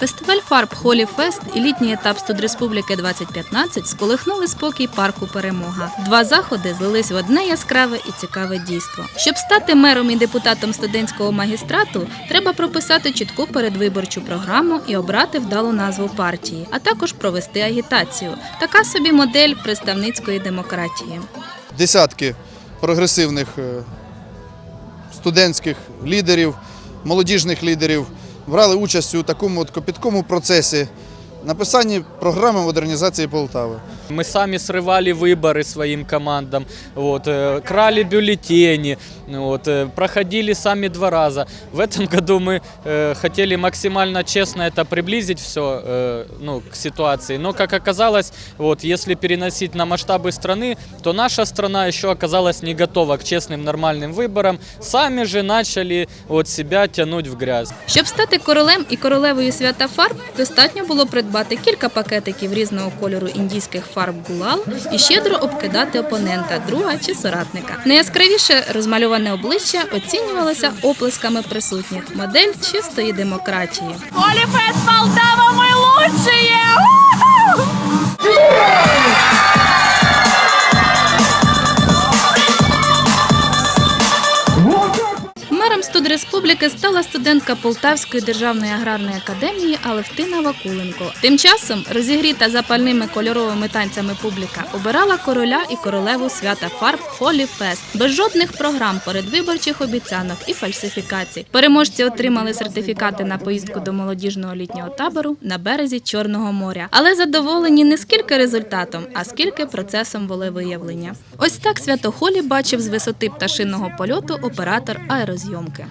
Фестиваль фарб Холі Фест і літній етап Студреспубліки 2015 сколихнули спокій парку Перемога. Два заходи злились в одне яскраве і цікаве дійство. Щоб стати мером і депутатом студентського магістрату, треба прописати чітку передвиборчу програму і обрати вдалу назву партії, а також провести агітацію. Така собі модель представницької демократії. десятки прогресивних е, студентських лідерів, молодіжних лідерів брали участь у такому от копіткому процесі написанні програми модернізації Полтави. Мы сами срывали выборы своим командам, вот, э, крали бюллетени, вот, э, проходили сами два раза. В этом году мы э, хотели максимально честно это приблизить все э, ну, к ситуации. Но, как оказалось, вот, если переносить на масштабы страны, то наша страна еще оказалась не готова к честным нормальным выборам. Сами же начали вот, себя тянуть в грязь. Щоб стати королем і королевою свята фарб, достатньо було придбати кілька пакетиків різного кольору індійських фарб гулал і щедро обкидати опонента, друга чи соратника. Найяскравіше розмальоване обличчя оцінювалося оплесками присутніх. Модель чистої демократії. Холіфест Полтава, ми лучшие! Мером студреспубліки стала студентка Полтавської державної аграрної академії Алевтина Вакуленко. Тим часом розігріта запальними кольоровими танцями публіка обирала короля і королеву свята фарб Холі Фест без жодних програм, передвиборчих обіцянок і фальсифікацій. Переможці отримали сертифікати на поїздку до молодіжного літнього табору на березі Чорного моря, але задоволені не скільки результатом, а скільки процесом волевиявлення. Ось так свято Холі бачив з висоти пташиного польоту оператор аерозйомки.